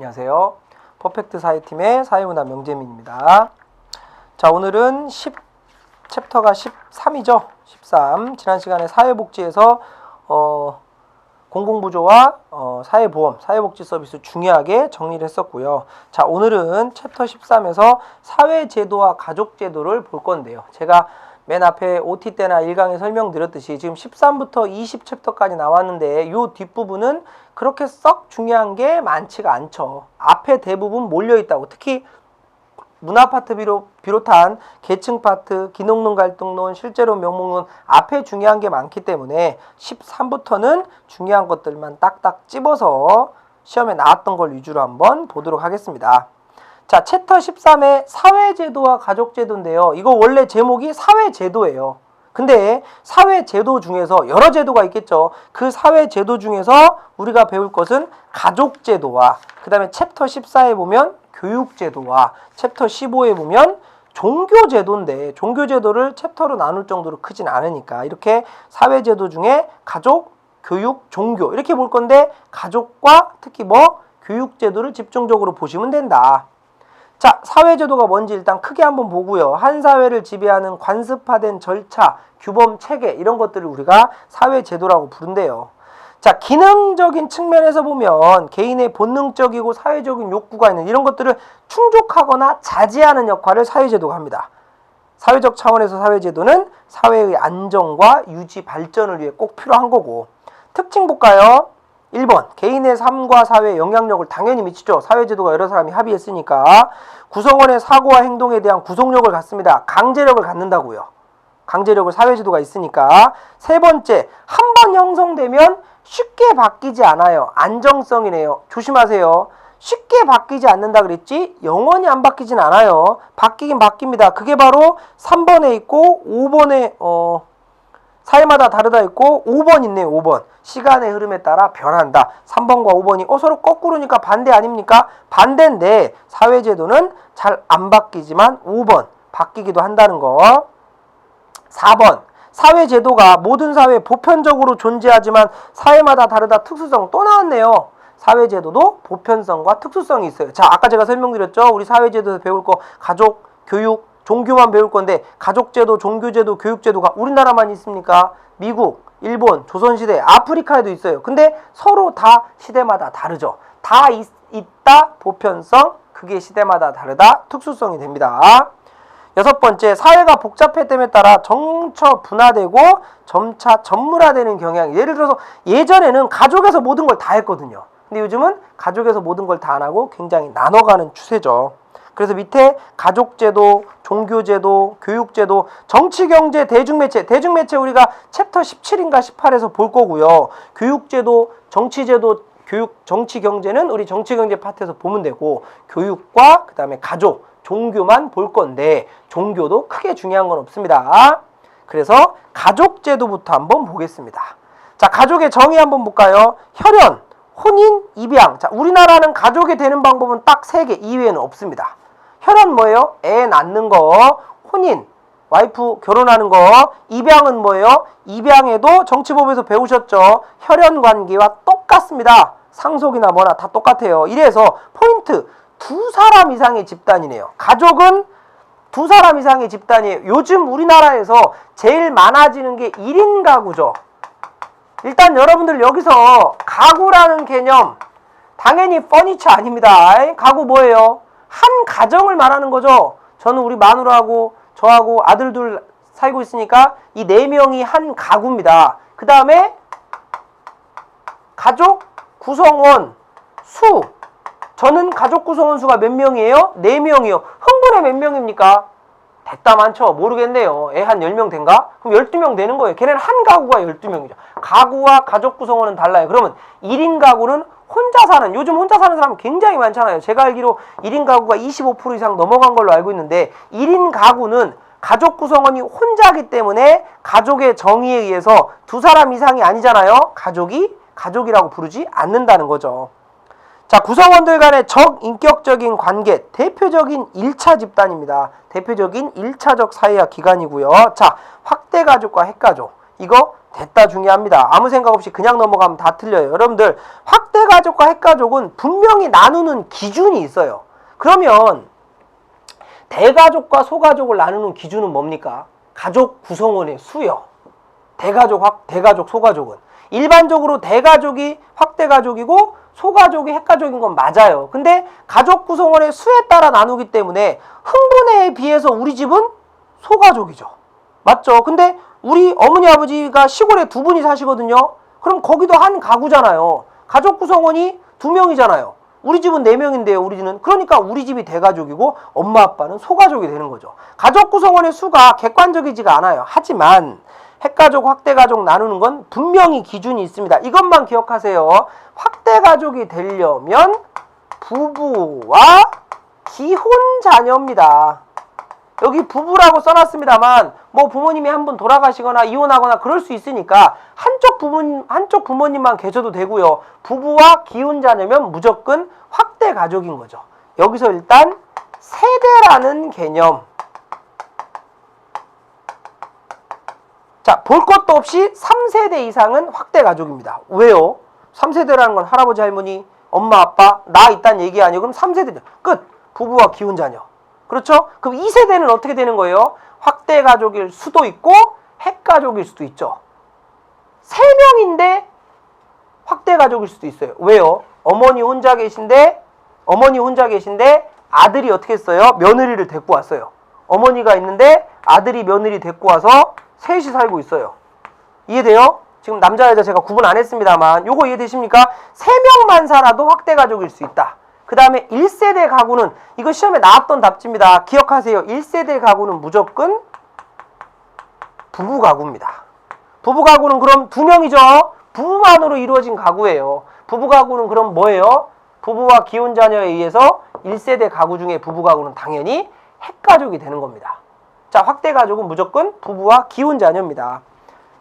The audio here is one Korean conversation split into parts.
안녕하세요. 퍼펙트 사회팀의 사회문화 명재민입니다. 자, 오늘은 10 챕터가 13이죠. 13. 지난 시간에 사회복지에서 어, 공공부조와 어, 사회보험, 사회복지 서비스 중요하게 정리를 했었고요. 자, 오늘은 챕터 13에서 사회제도와 가족제도를 볼 건데요. 제가 맨 앞에 OT 때나 1강에 설명드렸듯이 지금 13부터 20 챕터까지 나왔는데 이 뒷부분은 그렇게 썩 중요한 게 많지가 않죠. 앞에 대부분 몰려 있다고. 특히 문화 파트 비롯, 비롯 한 계층 파트, 기능론 갈등론, 실제로 명목론 앞에 중요한 게 많기 때문에 13부터는 중요한 것들만 딱딱 찝어서 시험에 나왔던 걸 위주로 한번 보도록 하겠습니다. 자, 챕터 13의 사회제도와 가족제도인데요. 이거 원래 제목이 사회제도예요. 근데 사회제도 중에서 여러 제도가 있겠죠. 그 사회제도 중에서 우리가 배울 것은 가족제도와 그 다음에 챕터 14에 보면 교육제도와 챕터 15에 보면 종교제도인데 종교제도를 챕터로 나눌 정도로 크진 않으니까 이렇게 사회제도 중에 가족, 교육, 종교 이렇게 볼 건데 가족과 특히 뭐 교육제도를 집중적으로 보시면 된다. 자, 사회제도가 뭔지 일단 크게 한번 보고요. 한 사회를 지배하는 관습화된 절차, 규범, 체계 이런 것들을 우리가 사회제도라고 부른대요. 자, 기능적인 측면에서 보면 개인의 본능적이고 사회적인 욕구가 있는 이런 것들을 충족하거나 자제하는 역할을 사회제도가 합니다. 사회적 차원에서 사회제도는 사회의 안정과 유지 발전을 위해 꼭 필요한 거고 특징 볼까요? 1번 개인의 삶과 사회에 영향력을 당연히 미치죠. 사회제도가 여러 사람이 합의했으니까 구성원의 사고와 행동에 대한 구속력을 갖습니다. 강제력을 갖는다고요. 강제력을 사회제도가 있으니까 세 번째 한 번 형성되면 쉽게 바뀌지 않아요. 안정성이네요. 조심하세요. 쉽게 바뀌지 않는다 그랬지 영원히 안 바뀌진 않아요. 바뀌긴 바뀝니다. 그게 바로 3번에 있고 5번에 어 사회마다 다르다 있고 5번 있네요. 5번. 시간의 흐름에 따라 변한다. 3번과 5번이 어 서로 거꾸로니까 반대 아닙니까? 반대인데 사회 제도는 잘 안 바뀌지만 5번 바뀌기도 한다는 거. 4번. 사회 제도가 모든 사회에 보편적으로 존재하지만 사회마다 다르다 특수성 또 나왔네요. 사회 제도도 보편성과 특수성이 있어요. 자, 아까 제가 설명드렸죠. 우리 사회 제도에서 배울 거 가족, 교육, 종교만 배울 건데 가족제도, 종교제도, 교육제도가 우리나라만 있습니까? 미국, 일본, 조선시대, 아프리카에도 있어요. 근데 서로 다 시대마다 다르죠. 다 있, 있다, 보편성, 그게 시대마다 다르다, 특수성이 됩니다. 여섯 번째, 사회가 복잡해됨에 따라 정처 분화되고 점차 전문화되는 경향이. 예를 들어서 예전에는 가족에서 모든 걸 다 했거든요. 근데 요즘은 가족에서 모든 걸 다 안 하고 굉장히 나눠가는 추세죠. 그래서 밑에 가족제도, 종교제도, 교육제도, 정치 경제, 대중매체, 대중매체 우리가 챕터 17인가 18에서 볼 거고요. 교육제도, 정치제도, 교육, 정치 경제는 우리 정치 경제 파트에서 보면 되고 교육과 그 다음에 가족, 종교만 볼 건데 종교도 크게 중요한 건 없습니다. 그래서 가족제도부터 한번 보겠습니다. 자, 가족의 정의 한번 볼까요? 혈연, 혼인, 입양. 자, 우리나라는 가족이 되는 방법은 딱 세 개 이외에는 없습니다. 혈연 뭐예요? 애 낳는 거, 혼인, 와이프 결혼하는 거, 입양은 뭐예요? 입양에도 정치법에서 배우셨죠? 혈연 관계와 똑같습니다. 상속이나 뭐나 다 똑같아요. 이래서 포인트 두 사람 이상의 집단이네요. 가족은 두 사람 이상의 집단이에요. 요즘 우리나라에서 제일 많아지는 게 1인 가구죠. 일단 여러분들 여기서 가구라는 개념 당연히 퍼니처 아닙니다. 가구 뭐예요? 한 가정을 말하는 거죠. 저는 우리 마누라하고 저하고 아들 둘 살고 있으니까 이 네 명이 한 가구입니다. 그 다음에 가족 구성원 수 저는 가족 구성원 수가 몇 명이에요? 네 명이요. 흥분에 몇 명입니까? 됐다 많죠. 모르겠네요. 애한 10명 된가? 그럼 12명 되는 거예요. 걔네는 한 가구가 12명이죠. 가구와 가족 구성원은 달라요. 그러면 1인 가구는 혼자 사는, 요즘 혼자 사는 사람 굉장히 많잖아요. 제가 알기로 1인 가구가 25% 이상 넘어간 걸로 알고 있는데 1인 가구는 가족 구성원이 혼자기 때문에 가족의 정의에 의해서 두 사람 이상이 아니잖아요. 가족이 가족이라고 부르지 않는다는 거죠. 자, 구성원들 간의 적인격적인 관계, 대표적인 1차 집단입니다. 대표적인 1차적 사회화 기관이고요. 자, 확대 가족과 핵 가족. 이거 됐다 중요합니다. 아무 생각 없이 그냥 넘어가면 다 틀려요. 여러분들 확대 가족과 핵 가족은 분명히 나누는 기준이 있어요. 그러면 대가족과 소가족을 나누는 기준은 뭡니까? 가족 구성원의 수요. 대가족 확 대가족 소가족은 일반적으로 대가족이 확대 가족이고 소가족이 핵가족인 건 맞아요. 근데 가족 구성원의 수에 따라 나누기 때문에 흥분에 비해서 우리 집은 소가족이죠. 맞죠? 근데 우리 어머니 아버지가 시골에 두 분이 사시거든요. 그럼 거기도 한 가구잖아요. 가족 구성원이 두 명이잖아요. 우리 집은 네 명인데요. 우리 집은 그러니까 우리 집이 대가족이고 엄마 아빠는 소가족이 되는 거죠. 가족 구성원의 수가 객관적이지가 않아요. 하지만 핵가족, 확대가족 나누는 건 분명히 기준이 있습니다. 이것만 기억하세요. 확대가족이 되려면 부부와 기혼 자녀입니다. 여기 부부라고 써놨습니다만 뭐 부모님이 한 분 돌아가시거나 이혼하거나 그럴 수 있으니까 한쪽 부모 한쪽 부모님만 계셔도 되고요. 부부와 기혼자녀면 무조건 확대 가족인 거죠. 여기서 일단 세대라는 개념. 자, 볼 것도 없이 3세대 이상은 확대 가족입니다. 왜요? 3세대라는 건 할아버지, 할머니, 엄마, 아빠, 나 있다는 얘기 아니고 그럼 3세대 끝. 부부와 기혼자녀. 그렇죠? 그럼 2세대는 어떻게 되는 거예요? 확대 가족일 수도 있고 핵 가족일 수도 있죠. 3명인데 확대 가족일 수도 있어요. 왜요? 어머니 혼자 계신데 어머니 혼자 계신데 아들이 어떻게 했어요? 며느리를 데리고 왔어요. 어머니가 있는데 아들이 며느리 데리고 와서 셋이 살고 있어요. 이해돼요? 지금 남자 여자 제가 구분 안 했습니다만 요거 이해되십니까? 세 명만 살아도 확대 가족일 수 있다. 그 다음에 1세대 가구는 이거 시험에 나왔던 답지입니다. 기억하세요. 1세대 가구는 무조건 부부 가구입니다. 부부 가구는 그럼 두 명이죠. 부부만으로 이루어진 가구예요. 부부 가구는 그럼 뭐예요? 부부와 기혼 자녀에 의해서 1세대 가구 중에 부부 가구는 당연히 핵가족이 되는 겁니다. 자, 확대 가족은 무조건 부부와 기혼 자녀입니다.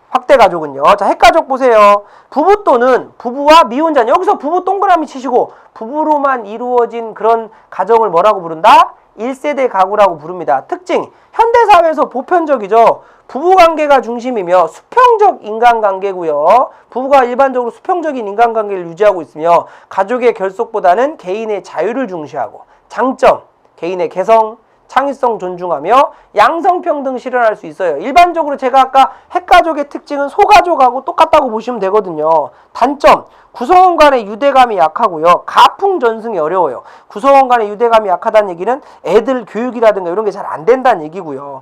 확대 가족은요. 자, 핵가족 보세요. 부부 또는 부부와 미혼자녀. 여기서 부부 동그라미 치시고 부부로만 이루어진 그런 가정을 뭐라고 부른다? 1세대 가구라고 부릅니다. 특징. 현대 사회에서 보편적이죠. 부부 관계가 중심이며 수평적 인간관계고요. 부부가 일반적으로 수평적인 인간관계를 유지하고 있으며 가족의 결속보다는 개인의 자유를 중시하고 장점. 개인의 개성, 창의성 존중하며 양성평등 실현할 수 있어요. 일반적으로 제가 아까 핵가족의 특징은 소가족하고 똑같다고 보시면 되거든요. 단점, 구성원 간의 유대감이 약하고요. 가풍 전승이 어려워요. 구성원 간의 유대감이 약하다는 얘기는 애들 교육이라든가 이런 게 잘 안 된다는 얘기고요.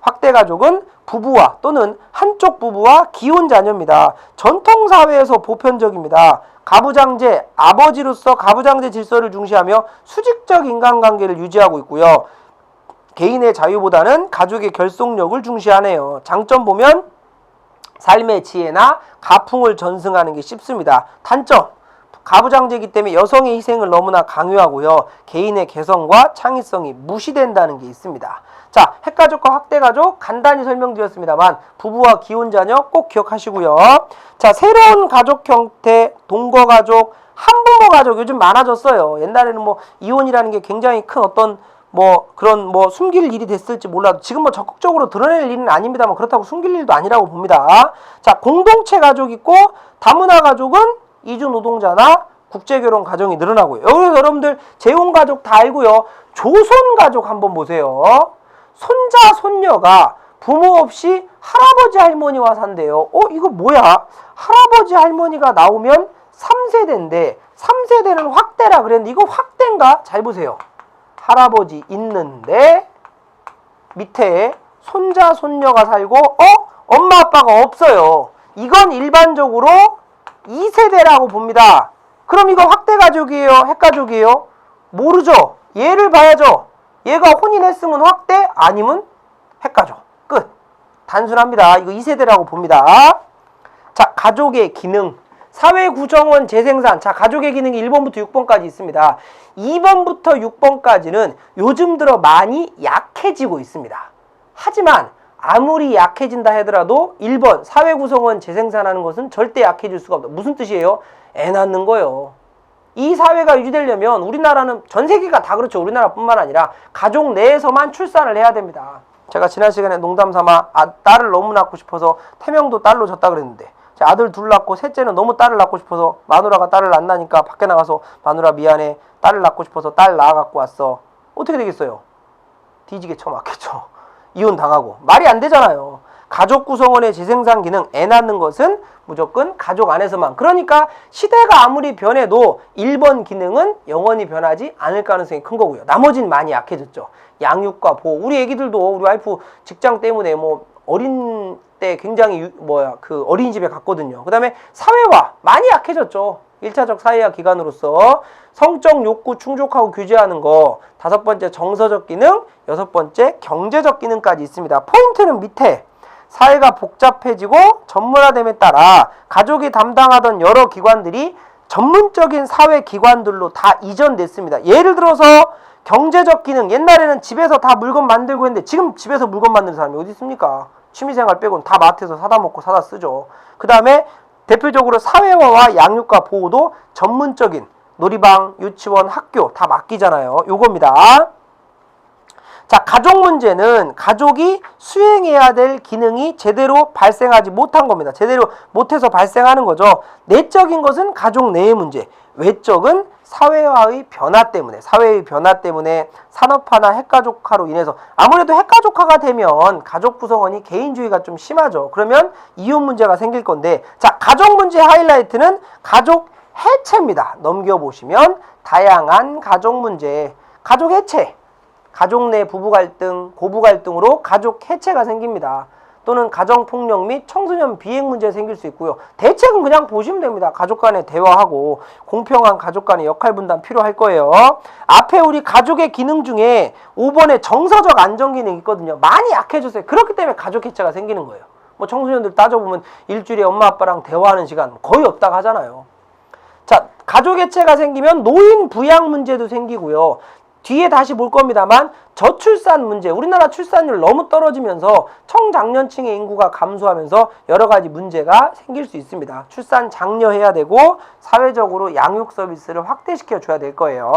확대 가족은 부부와 또는 한쪽 부부와 기혼 자녀입니다. 전통 사회에서 보편적입니다. 가부장제, 아버지로서 가부장제 질서를 중시하며 수직적 인간관계를 유지하고 있고요. 개인의 자유보다는 가족의 결속력을 중시하네요. 장점 보면 삶의 지혜나 가풍을 전승하는 게 쉽습니다. 단점 가부장제이기 때문에 여성의 희생을 너무나 강요하고요. 개인의 개성과 창의성이 무시된다는 게 있습니다. 자, 핵가족과 확대가족 간단히 설명드렸습니다만 부부와 기혼자녀 꼭 기억하시고요. 자, 새로운 가족 형태 동거가족, 한부모 가족 요즘 많아졌어요. 옛날에는 뭐 이혼이라는 게 굉장히 큰 어떤 뭐 그런 뭐 숨길 일이 됐을지 몰라도 지금 뭐 적극적으로 드러낼 일은 아닙니다만 그렇다고 숨길 일도 아니라고 봅니다. 자, 공동체 가족 있고 다문화 가족은 이주 노동자나 국제 결혼 가정이 늘어나고요. 여기서 여러분들 재혼 가족 다 알고요. 조선 가족 한번 보세요. 손자 손녀가 부모 없이 할아버지 할머니와 산대요. 어, 이거 뭐야? 할아버지 할머니가 나오면 3세대인데 3세대는 확대라 그랬는데 이거 확대인가? 잘 보세요. 할아버지 있는데 밑에 손자 손녀가 살고 어 엄마 아빠가 없어요. 이건 일반적으로 2세대라고 봅니다. 그럼 이거 확대 가족이에요, 핵 가족이에요? 모르죠. 얘를 봐야죠. 얘가 혼인했으면 확대 아니면 핵 가족. 끝. 단순합니다. 이거 2세대라고 봅니다. 자, 가족의 기능. 사회구정원 재생산. 자, 가족의 기능이 1번부터 6번까지 있습니다. 2번부터 6번까지는 요즘 들어 많이 약해지고 있습니다. 하지만 아무리 약해진다 하더라도 1번 사회구성원 재생산하는 것은 절대 약해질 수가 없다. 무슨 뜻이에요? 애 낳는 거요. 이 사회가 유지되려면 우리나라는 전 세계가 다 그렇죠. 우리나라뿐만 아니라 가족 내에서만 출산을 해야 됩니다. 제가 지난 시간에 농담 삼아 아, 딸을 너무 낳고 싶어서 태명도 딸로 졌다 그랬는데 제 아들 둘 낳고 셋째는 너무 딸을 낳고 싶어서 마누라가 딸을 안 낳으니까 밖에 나가서 마누라 미안해 딸을 낳고 싶어서 딸 낳아 갖고 왔어 어떻게 되겠어요? 뒤지게 쳐맞겠죠. 이혼 당하고 말이 안 되잖아요. 가족 구성원의 재생산 기능 애 낳는 것은 무조건 가족 안에서만. 그러니까 시대가 아무리 변해도 1번 기능은 영원히 변하지 않을 가능성이 큰 거고요. 나머지는 많이 약해졌죠. 양육과 보호. 우리 애기들도 우리 와이프 직장 때문에 뭐 어린 때 굉장히 유- 뭐야 그 어린이집에 갔거든요. 그다음에 사회화 많이 약해졌죠. 1차적 사회화 기관으로서 성적 욕구 충족하고 규제하는 거 다섯 번째 정서적 기능 여섯 번째 경제적 기능까지 있습니다. 포인트는 밑에 사회가 복잡해지고 전문화됨에 따라 가족이 담당하던 여러 기관들이 전문적인 사회 기관들로 다 이전됐습니다. 예를 들어서 경제적 기능 옛날에는 집에서 다 물건 만들고 했는데 지금 집에서 물건 만드는 사람이 어디 있습니까? 취미생활 빼고는 다 마트에서 사다 먹고 사다 쓰죠. 그 다음에 대표적으로 사회화와 양육과 보호도 전문적인 놀이방, 유치원, 학교 다 맡기잖아요. 요겁니다. 자, 가족 문제는 가족이 수행해야 될 기능이 제대로 발생하지 못한 겁니다. 제대로 못해서 발생하는 거죠. 내적인 것은 가족 내의 문제, 외적은 사회화의 변화 때문에, 사회의 변화 때문에 산업화나 핵가족화로 인해서 아무래도 핵가족화가 되면 가족 구성원이 개인주의가 좀 심하죠. 그러면 이혼 문제가 생길 건데, 자, 가족 문제 하이라이트는 가족 해체입니다. 넘겨보시면 다양한 가족 문제, 가족 해체. 가족 내 부부 갈등, 고부 갈등으로 가족 해체가 생깁니다. 또는 가정 폭력 및 청소년 비행 문제 생길 수 있고요. 대책은 그냥 보시면 됩니다. 가족 간에 대화하고 공평한 가족 간의 역할 분담 필요할 거예요. 앞에 우리 가족의 기능 중에 5번에 정서적 안정 기능 있거든요. 많이 약해졌어요. 그렇기 때문에 가족 해체가 생기는 거예요. 뭐 청소년들 따져보면 일주일에 엄마 아빠랑 대화하는 시간 거의 없다고 하잖아요. 자, 가족 해체가 생기면 노인 부양 문제도 생기고요. 뒤에 다시 볼 겁니다만 저출산 문제, 우리나라 출산율 너무 떨어지면서 청장년층의 인구가 감소하면서 여러 가지 문제가 생길 수 있습니다. 출산 장려해야 되고 사회적으로 양육 서비스를 확대시켜 줘야 될 거예요.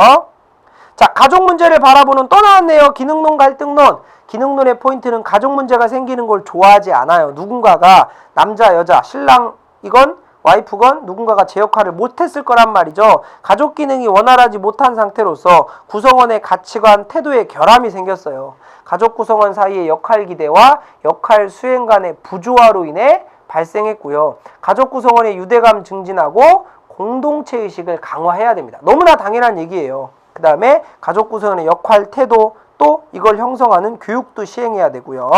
자, 가족 문제를 바라보는 또 나왔네요. 기능론 갈등론. 기능론의 포인트는 가족 문제가 생기는 걸 좋아하지 않아요. 누군가가 남자, 여자, 신랑 이건 와이프건 누군가가 제 역할을 못했을 거란 말이죠. 가족 기능이 원활하지 못한 상태로서 구성원의 가치관, 태도에 결함이 생겼어요. 가족 구성원 사이의 역할 기대와 역할 수행 간의 부조화로 인해 발생했고요. 가족 구성원의 유대감 증진하고 공동체 의식을 강화해야 됩니다. 너무나 당연한 얘기예요. 그 다음에 가족 구성원의 역할, 태도, 또 이걸 형성하는 교육도 시행해야 되고요.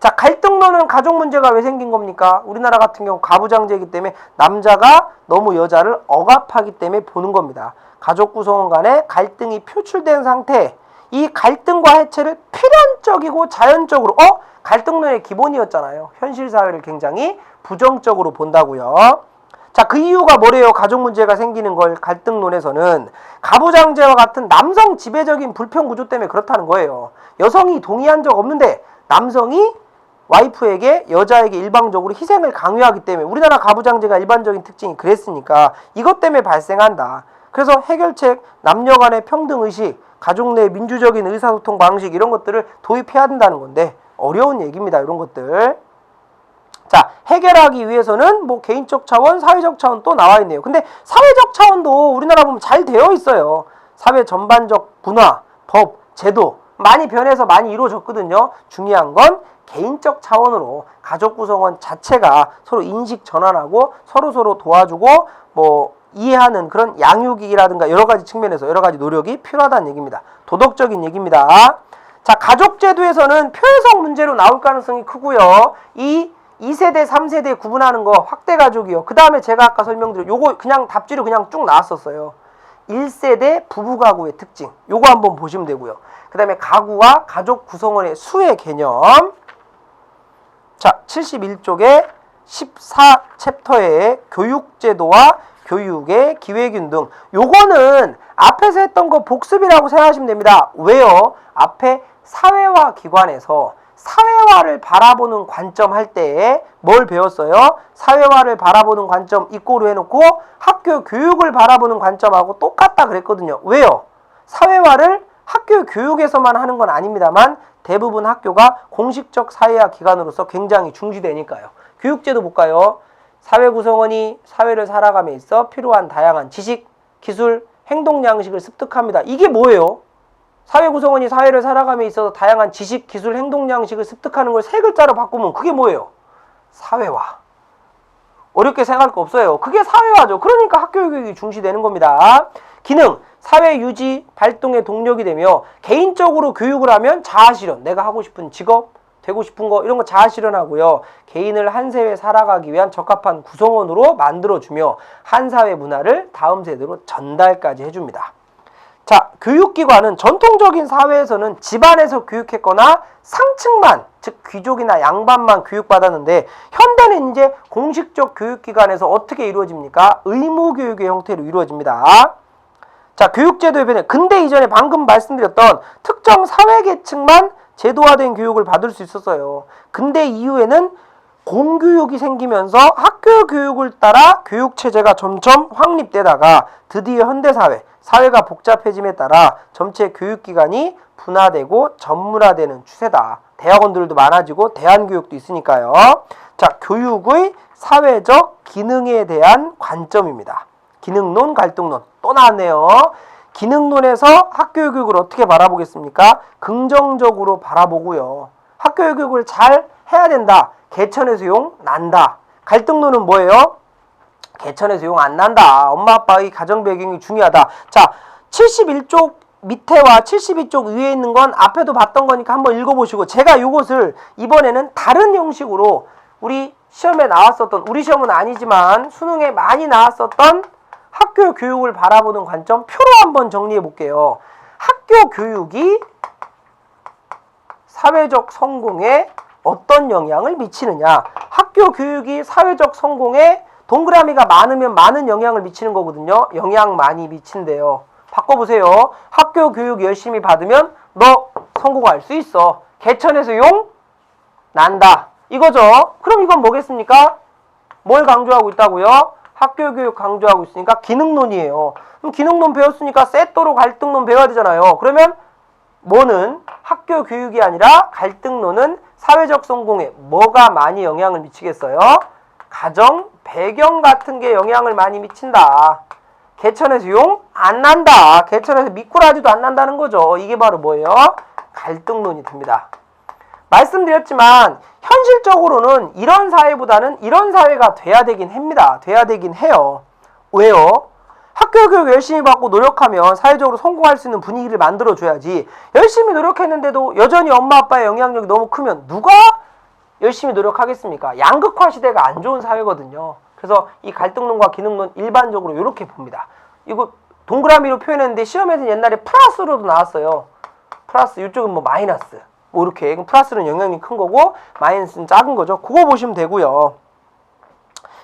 자, 갈등론은 가족 문제가 왜 생긴 겁니까? 우리나라 같은 경우 가부장제이기 때문에 남자가 너무 여자를 억압하기 때문에 보는 겁니다. 가족 구성원 간에 갈등이 표출된 상태, 이 갈등과 해체를 필연적이고 자연적으로, 어? 갈등론의 기본이었잖아요. 현실 사회를 굉장히 부정적으로 본다고요. 자, 그 이유가 뭐래요? 가족 문제가 생기는 걸 갈등론에서는 가부장제와 같은 남성 지배적인 불평 구조 때문에 그렇다는 거예요. 여성이 동의한 적 없는데 남성이 와이프에게 여자에게 일방적으로 희생을 강요하기 때문에 우리나라 가부장제가 일반적인 특징이 그랬으니까 이것 때문에 발생한다. 그래서 해결책, 남녀 간의 평등 의식, 가족 내 민주적인 의사소통 방식 이런 것들을 도입해야 된다는 건데 어려운 얘기입니다. 이런 것들. 자, 해결하기 위해서는 뭐 개인적 차원, 사회적 차원 또 나와 있네요. 근데 사회적 차원도 우리나라 보면 잘 되어 있어요. 사회 전반적 문화, 법, 제도 많이 변해서 많이 이루어졌거든요. 중요한 건 개인적 차원으로 가족 구성원 자체가 서로 인식 전환하고 서로 서로 도와주고 뭐 이해하는 그런 양육이라든가 여러 가지 측면에서 여러 가지 노력이 필요하다는 얘기입니다. 도덕적인 얘기입니다. 자, 가족 제도에서는 표현성 문제로 나올 가능성이 크고요. 이 2세대, 3세대 구분하는 거 확대 가족이요. 그 다음에 제가 아까 설명드린 요거 그냥 답지로 그냥 쭉 나왔었어요. 1세대 부부 가구의 특징. 요거 한번 보시면 되고요. 그 다음에 가구와 가족 구성원의 수의 개념. 자, 71쪽에 14 챕터의 교육제도와 교육의 기회균 등 요거는 앞에서 했던 거 복습이라고 생각하시면 됩니다. 왜요? 앞에 사회화 기관에서 사회화를 바라보는 관점 할 때에 뭘 배웠어요? 사회화를 바라보는 관점 이꼬로 해놓고 학교 교육을 바라보는 관점하고 똑같다 그랬거든요. 왜요? 사회화를 학교 교육에서만 하는 건 아닙니다만 대부분 학교가 공식적 사회화 기관으로서 굉장히 중시되니까요. 교육제도 볼까요? 사회 구성원이 사회를 살아감에 있어 필요한 다양한 지식, 기술, 행동 양식을 습득합니다. 이게 뭐예요? 사회 구성원이 사회를 살아감에 있어서 다양한 지식, 기술, 행동 양식을 습득하는 걸 세 글자로 바꾸면 그게 뭐예요? 사회화. 어렵게 생각할 거 없어요. 그게 사회화죠. 그러니까 학교 교육이 중시되는 겁니다. 기능, 사회 유지, 발동의 동력이 되며 개인적으로 교육을 하면 자아 실현, 내가 하고 싶은 직업, 되고 싶은 거 이런 거 자아 실현하고요. 개인을 한 세회 살아가기 위한 적합한 구성원으로 만들어 주며 한 사회 문화를 다음 세대로 전달까지 해 줍니다. 자, 교육기관은 전통적인 사회에서는 집안에서 교육했거나 상층만, 즉 귀족이나 양반만 교육받았는데 현대는 이제 공식적 교육기관에서 어떻게 이루어집니까? 의무교육의 형태로 이루어집니다. 자, 교육제도의 변화. 근대 이전에 방금 말씀드렸던 특정 사회계층만 제도화된 교육을 받을 수 있었어요. 근대 이후에는 공교육이 생기면서 학교 교육을 따라 교육 체제가 점점 확립되다가 드디어 현대 사회 사회가 복잡해짐에 따라 전체 교육 기관이 분화되고 전문화되는 추세다. 대학원들도 많아지고 대안 교육도 있으니까요. 자, 교육의 사회적 기능에 대한 관점입니다. 기능론, 갈등론 또 나왔네요. 기능론에서 학교 교육을 어떻게 바라보겠습니까? 긍정적으로 바라보고요. 학교 교육을 잘 해야 된다. 개천에서 용 난다. 갈등론은 뭐예요? 개천에서 용안 난다. 엄마 아빠의 가정 배경이 중요하다. 자, 71쪽 밑에와 72쪽 위에 있는 건 앞에도 봤던 거니까 한번 읽어보시고 제가 이것을 이번에는 다른 형식으로 우리 시험에 나왔었던 우리 시험은 아니지만 수능에 많이 나왔었던 학교 교육을 바라보는 관점 표로 한번 정리해 볼게요. 학교 교육이 사회적 성공에 어떤 영향을 미치느냐. 학교 교육이 사회적 성공에 동그라미가 많으면 많은 영향을 미치는 거거든요. 영향 많이 미친대요. 바꿔보세요. 학교 교육 열심히 받으면 너 성공할 수 있어. 개천에서 용 난다. 이거죠. 그럼 이건 뭐겠습니까? 뭘 강조하고 있다고요? 학교 교육 강조하고 있으니까 기능론이에요. 그럼 기능론 배웠으니까 세또로 갈등론 배워야 되잖아요. 그러면 뭐는 학교 교육이 아니라 갈등론은 사회적 성공에 뭐가 많이 영향을 미치겠어요? 가정, 배경 같은 게 영향을 많이 미친다. 개천에서 용 안 난다. 개천에서 미꾸라지도 안 난다는 거죠. 이게 바로 뭐예요? 갈등론이 됩니다. 말씀드렸지만 현실적으로는 이런 사회보다는 이런 사회가 돼야 되긴 합니다. 돼야 되긴 해요. 왜요? 학교 교육 열심히 받고 노력하면 사회적으로 성공할 수 있는 분위기를 만들어 줘야지. 열심히 노력했는데도 여전히 엄마 아빠의 영향력이 너무 크면 누가 열심히 노력하겠습니까? 양극화 시대가 안 좋은 사회거든요. 그래서 이 갈등론과 기능론 일반적으로 이렇게 봅니다. 이거 동그라미로 표현했는데 시험에서 옛날에 플러스로도 나왔어요. 플러스 이쪽은 뭐 마이너스. 뭐 이렇게 그럼 플러스는 영향이 큰 거고 마이너스는 작은 거죠. 그거 보시면 되고요.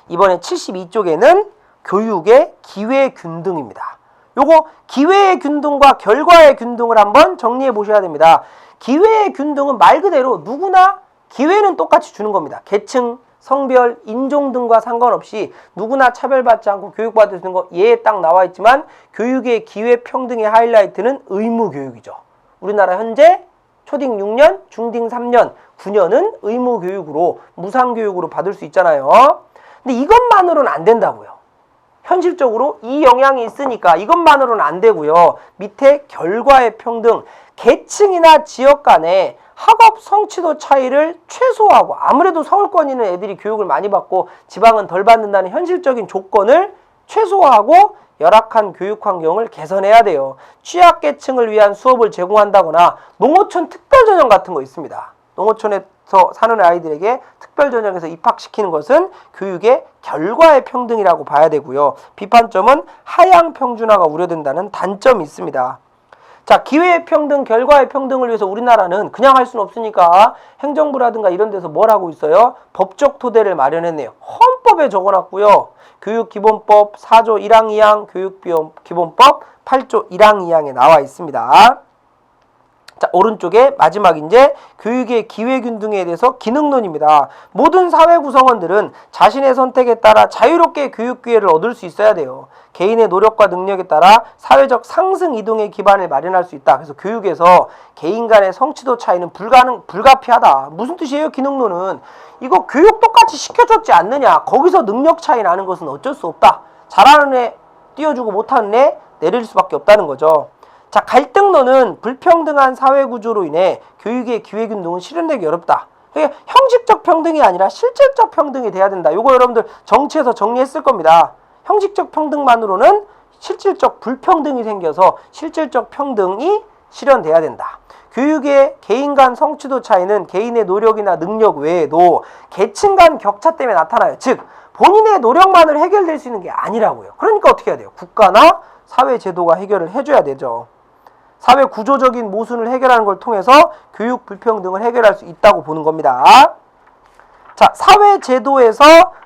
이번에 72쪽에는 교육의 기회 균등입니다. 요거 기회의 균등과 결과의 균등을 한번 정리해 보셔야 됩니다. 기회의 균등은 말 그대로 누구나 기회는 똑같이 주는 겁니다. 계층, 성별, 인종 등과 상관없이 누구나 차별받지 않고 교육받을 수 있는 거 예에 딱 나와 있지만 교육의 기회 평등의 하이라이트는 의무 교육이죠. 우리나라 현재 초딩 6년, 중딩 3년, 9년은 의무 교육으로 무상 교육으로 받을 수 있잖아요. 근데 이것만으로는 안 된다고요. 현실적으로 이 영향이 있으니까 이것만으로는 안 되고요. 밑에 결과의 평등, 계층이나 지역 간의 학업 성취도 차이를 최소화하고 아무래도 서울권 있는 애들이 교육을 많이 받고 지방은 덜 받는다는 현실적인 조건을 최소화하고 열악한 교육 환경을 개선해야 돼요. 취약계층을 위한 수업을 제공한다거나 농어촌 특별전형 같은 거 있습니다. 농어촌에서 사는 아이들에게 특별전형에서 입학시키는 것은 교육의 결과의 평등이라고 봐야 되고요. 비판점은 하향 평준화가 우려된다는 단점이 있습니다. 자, 기회의 평등, 결과의 평등을 위해서 우리나라는 그냥 할 수는 없으니까 행정부라든가 이런 데서 뭘 하고 있어요? 법적 토대를 마련했네요. 헌법에 적어놨고요. 교육기본법 4조 1항 2항 교육기본법 8조 1항 2항에 나와 있습니다. 자, 오른쪽에 마지막 이제 교육의 기회균 등에 대해서 기능론입니다. 모든 사회 구성원들은 자신의 선택에 따라 자유롭게 교육 기회를 얻을 수 있어야 돼요. 개인의 노력과 능력에 따라 사회적 상승 이동의 기반을 마련할 수 있다. 그래서 교육에서 개인 간의 성취도 차이는 불가능 불가피하다. 무슨 뜻이에요? 기능론은 이거 교육 똑같이 시켜줬지 않느냐. 거기서 능력 차이 나는 것은 어쩔 수 없다. 잘하는 애 띄워주고 못하는 애 내릴 수밖에 없다는 거죠. 자, 갈등론은 불평등한 사회 구조로 인해 교육의 기회균등은 실현되기 어렵다. 이게 형식적 평등이 아니라 실질적 평등이 돼야 된다. 이거 여러분들 정치에서 정리했을 겁니다. 형식적 평등만으로는 실질적 불평등이 생겨서 실질적 평등이 실현돼야 된다. 교육의 개인 간 성취도 차이는 개인의 노력이나 능력 외에도 계층 간 격차 때문에 나타나요. 즉, 본인의 노력만으로 해결될 수 있는 게 아니라고요. 그러니까 어떻게 해야 돼요? 국가나 사회 제도가 해결을 해줘야 되죠. 사회 구조적인 모순을 해결하는 걸 통해서 교육 불평등을 해결할 수 있다고 보는 겁니다. 자, 사회 제도에서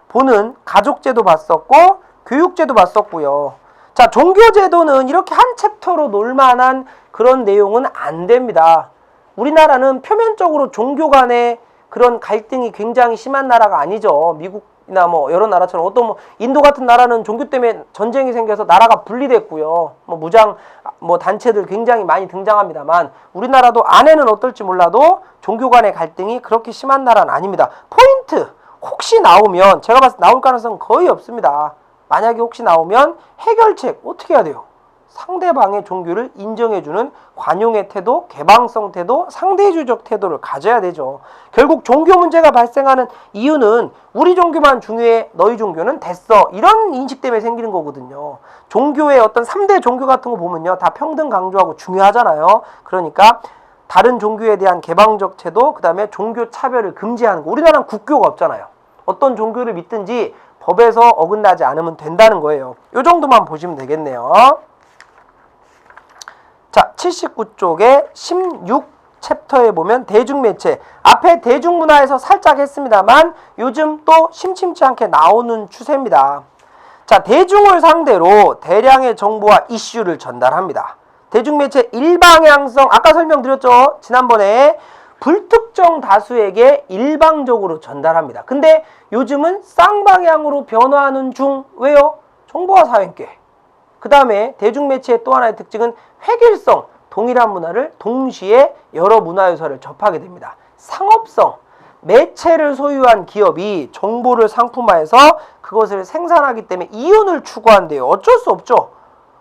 보는 가족 제도 봤었고 교육 제도 봤었고요. 자, 종교 제도는 이렇게 한 챕터로 놀 만한 그런 내용은 안 됩니다. 우리나라는 표면적으로 종교 간의 그런 갈등이 굉장히 심한 나라가 아니죠. 미국 이나 뭐 여러 나라처럼 어떤 뭐 인도 같은 나라는 종교 때문에 전쟁이 생겨서 나라가 분리됐고요. 뭐 무장 뭐 단체들 굉장히 많이 등장합니다만 우리나라도 안에는 어떨지 몰라도 종교 간의 갈등이 그렇게 심한 나라는 아닙니다. 포인트 혹시 나오면 제가 봤을 때 나올 가능성은 거의 없습니다. 만약에 혹시 나오면 해결책 어떻게 해야 돼요? 상대방의 종교를 인정해주는 관용의 태도, 개방성 태도, 상대주의적 태도를 가져야 되죠. 결국 종교 문제가 발생하는 이유는 우리 종교만 중요해, 너희 종교는 됐어. 이런 인식 때문에 생기는 거거든요. 종교의 어떤 3대 종교 같은 거 보면요. 다 평등 강조하고 중요하잖아요. 그러니까 다른 종교에 대한 개방적 태도, 그 다음에 종교 차별을 금지하는 거. 우리나라는 국교가 없잖아요. 어떤 종교를 믿든지 법에서 어긋나지 않으면 된다는 거예요. 이 정도만 보시면 되겠네요. 자, 79쪽에 16 챕터에 보면 대중매체 앞에 대중문화에서 살짝 했습니다만 요즘 또 심심치 않게 나오는 추세입니다. 자, 대중을 상대로 대량의 정보와 이슈를 전달합니다. 대중매체 일방향성 아까 설명드렸죠. 지난번에 불특정 다수에게 일방적으로 전달합니다. 근데 요즘은 쌍방향으로 변화하는 중 왜요? 정보화 사회계. 그 다음에 대중매체의 또 하나의 특징은 획일성, 동일한 문화를 동시에 여러 문화유서를 접하게 됩니다. 상업성, 매체를 소유한 기업이 정보를 상품화해서 그것을 생산하기 때문에 이윤을 추구한대요. 어쩔 수 없죠.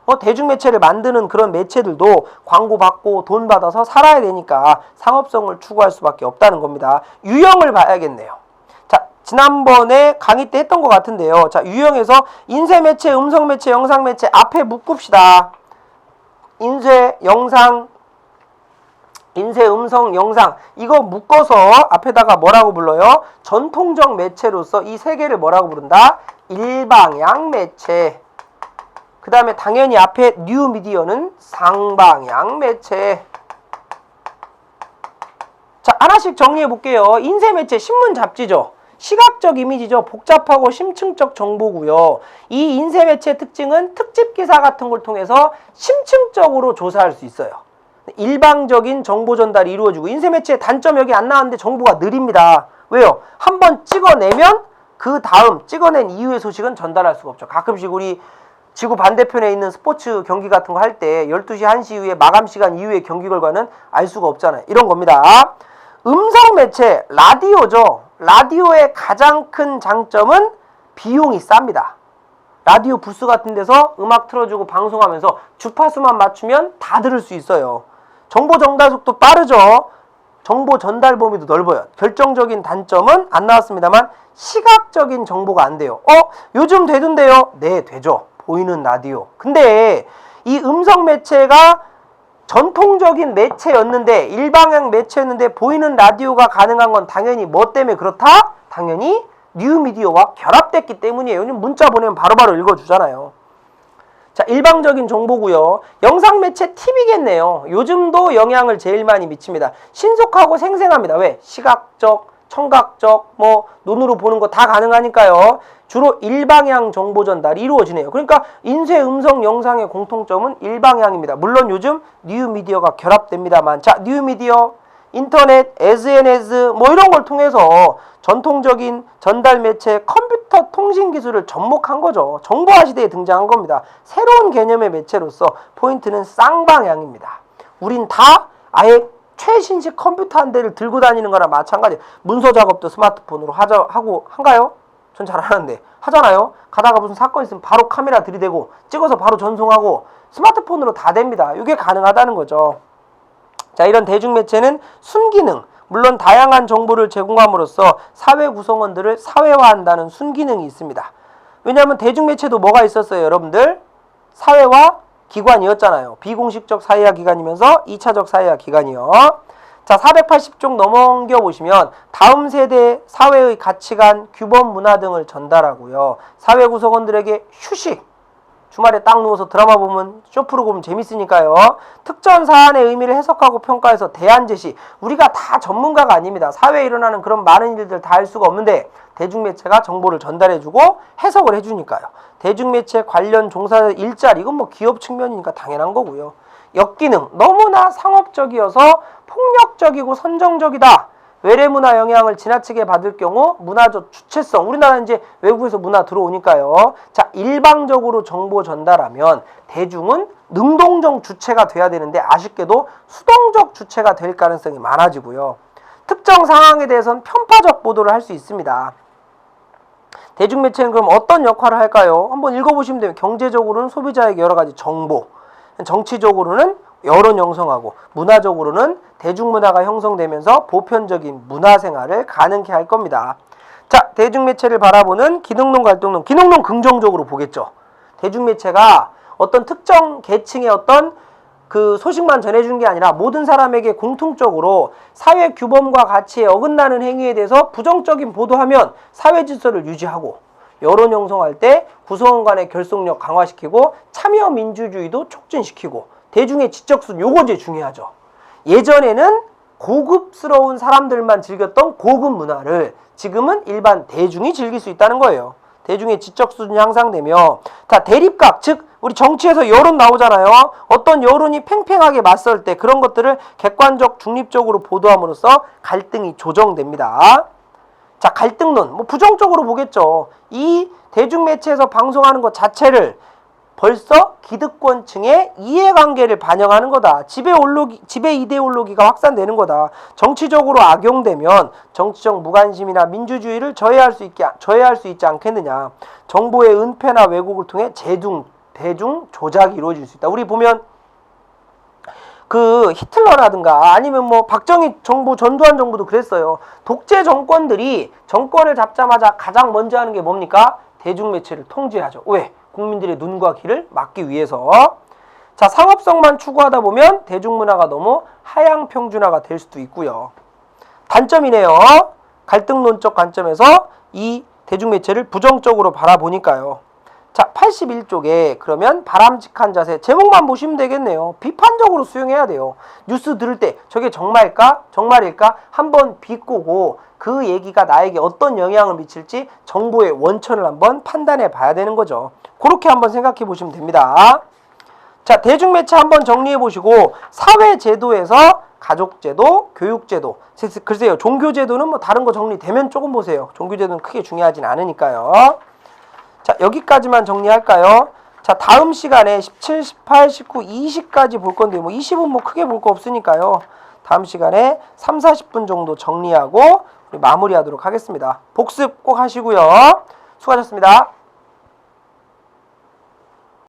어, 대중매체를 만드는 그런 매체들도 광고 받고 돈 받아서 살아야 되니까 상업성을 추구할 수밖에 없다는 겁니다. 유형을 봐야겠네요. 자, 지난번에 강의 때 했던 것 같은데요. 자, 유형에서 인쇄매체, 음성매체, 영상매체 앞에 묶읍시다. 인쇄, 영상, 인쇄, 음성, 영상 이거 묶어서 앞에다가 뭐라고 불러요? 전통적 매체로서 이 세 개를 뭐라고 부른다? 일방향 매체. 그 다음에 당연히 앞에 뉴 미디어는 상방향 매체. 자, 하나씩 정리해 볼게요. 인쇄 매체 신문 잡지죠. 시각적 이미지죠. 복잡하고 심층적 정보고요. 이 인쇄 매체 특징은 특집 기사 같은 걸 통해서 심층적으로 조사할 수 있어요. 일방적인 정보 전달이 이루어지고 인쇄 매체의 단점 여기 안 나왔는데 정보가 느립니다. 왜요? 한번 찍어내면 그 다음 찍어낸 이후의 소식은 전달할 수가 없죠. 가끔씩 우리 지구 반대편에 있는 스포츠 경기 같은 거 할 때 12시 1시 이후에 마감 시간 이후에 경기 결과는 알 수가 없잖아요. 이런 겁니다. 음성 매체 라디오죠. 라디오의 가장 큰 장점은 비용이 쌉니다. 라디오 부스 같은 데서 음악 틀어주고 방송하면서 주파수만 맞추면 다 들을 수 있어요. 정보 전달 속도 빠르죠. 정보 전달 범위도 넓어요. 결정적인 단점은 안 나왔습니다만 시각적인 정보가 안 돼요. 어? 요즘 되던데요? 네, 되죠. 보이는 라디오. 근데 이 음성 매체가 전통적인 매체였는데 일방향 매체였는데 보이는 라디오가 가능한 건 당연히 뭐 때문에 그렇다? 당연히 뉴미디어와 결합됐기 때문이에요. 문자 보내면 바로바로 읽어주잖아요. 자, 일방적인 정보고요. 영상 매체 TV겠네요. 요즘도 영향을 제일 많이 미칩니다. 신속하고 생생합니다. 왜? 시각적 청각적, 뭐 눈으로 보는 거 다 가능하니까요. 주로 일방향 정보 전달이 이루어지네요. 그러니까 인쇄 음성 영상의 공통점은 일방향입니다. 물론 요즘 뉴미디어가 결합됩니다만 자, 뉴미디어 인터넷, SNS 뭐 이런 걸 통해서 전통적인 전달 매체 컴퓨터 통신 기술을 접목한 거죠. 정보화 시대에 등장한 겁니다. 새로운 개념의 매체로서 포인트는 쌍방향입니다. 우린 다 아예 최신식 컴퓨터 한 대를 들고 다니는 거랑 마찬가지. 문서 작업도 스마트폰으로 하자, 하고 한가요? 전잘안 하는데 하잖아요. 가다가 무슨 사건 있으면 바로 카메라 들이대고 찍어서 바로 전송하고 스마트폰으로 다 됩니다. 이게 가능하다는 거죠. 자, 이런 대중매체는 순기능, 물론 다양한 정보를 제공함으로써 사회 구성원들을 사회화한다는 순기능이 있습니다. 왜냐하면 대중매체도 뭐가 있었어요, 여러분들? 사회화 기관이었잖아요. 비공식적 사회화 기관이면서 2차적 사회화 기관이요. 자, 480쪽 넘겨 보시면 다음 세대 사회의 가치관, 규범 문화 등을 전달하고요. 사회 구성원들에게 휴식, 주말에 딱 누워서 드라마 보면 쇼프로 보면 재밌으니까요. 특정 사안의 의미를 해석하고 평가해서 대안 제시. 우리가 다 전문가가 아닙니다. 사회에 일어나는 그런 많은 일들 다 할 수가 없는데 대중매체가 정보를 전달해주고 해석을 해주니까요. 대중매체 관련 종사 일자리 이건 뭐 기업 측면이니까 당연한 거고요. 역기능 너무나 상업적이어서 폭력적이고 선정적이다. 외래 문화 영향을 지나치게 받을 경우 문화적 주체성 우리나라 이제 외국에서 문화 들어오니까요. 자 일방적으로 정보 전달하면 대중은 능동적 주체가 돼야 되는데 아쉽게도 수동적 주체가 될 가능성이 많아지고요. 특정 상황에 대해서는 편파적 보도를 할 수 있습니다. 대중매체는 그럼 어떤 역할을 할까요? 한번 읽어보시면 돼요. 경제적으로는 소비자에게 여러 가지 정보, 정치적으로는 여론 형성하고 문화적으로는 대중문화가 형성되면서 보편적인 문화생활을 가능케 할 겁니다. 자, 대중매체를 바라보는 기능론, 갈등론. 기능론 긍정적으로 보겠죠. 대중매체가 어떤 특정 계층의 어떤 그 소식만 전해주는 게 아니라 모든 사람에게 공통적으로 사회 규범과 가치에 어긋나는 행위에 대해서 부정적인 보도하면 사회 질서를 유지하고 여론 형성할 때 구성원 간의 결속력 강화시키고 참여 민주주의도 촉진시키고 대중의 지적순 요거 제일 중요하죠. 예전에는 고급스러운 사람들만 즐겼던 고급 문화를 지금은 일반 대중이 즐길 수 있다는 거예요. 대중의 지적 수준이 향상되며 자 대립각 즉 우리 정치에서 여론 나오잖아요. 어떤 여론이 팽팽하게 맞설 때 그런 것들을 객관적 중립적으로 보도함으로써 갈등이 조정됩니다. 자 갈등론 뭐 부정적으로 보겠죠. 이 대중매체에서 방송하는 것 자체를 벌써 기득권층의 이해관계를 반영하는 거다. 지배 올로기, 지배 이데올로기가 확산되는 거다. 정치적으로 악용되면 정치적 무관심이나 민주주의를 저해할 수 있게 저해할 수 있지 않겠느냐. 정보의 은폐나 왜곡을 통해 제중 대중 조작이 이루어질 수 있다. 우리 보면 그 히틀러라든가 아니면 뭐 박정희 정부 전두환 정부도 그랬어요. 독재 정권들이 정권을 잡자마자 가장 먼저 하는 게 뭡니까? 대중 매체를 통제하죠. 왜? 국민들의 눈과 귀를 막기 위해서. 자, 상업성만 추구하다 보면 대중문화가 너무 하향 평준화가 될 수도 있고요. 단점이네요. 갈등론적 관점에서 이 대중매체를 부정적으로 바라보니까요. 자, 81쪽에 그러면 바람직한 자세 제목만 보시면 되겠네요. 비판적으로 수용해야 돼요. 뉴스 들을 때 저게 정말일까? 정말일까? 한번 비꼬고 그 얘기가 나에게 어떤 영향을 미칠지 정보의 원천을 한번 판단해 봐야 되는 거죠. 그렇게 한번 생각해 보시면 됩니다. 자, 대중매체 한번 정리해 보시고 사회 제도에서 가족제도, 교육제도. 글쎄요, 종교제도는 뭐 다른 거 정리되면 조금 보세요. 종교제도는 크게 중요하진 않으니까요. 자, 여기까지만 정리할까요? 자, 다음 시간에 17, 18, 19, 20까지 볼 건데 뭐 20은 뭐 크게 볼 거 없으니까요. 다음 시간에 3, 40분 정도 정리하고 마무리하도록 하겠습니다. 복습 꼭 하시고요. 수고하셨습니다.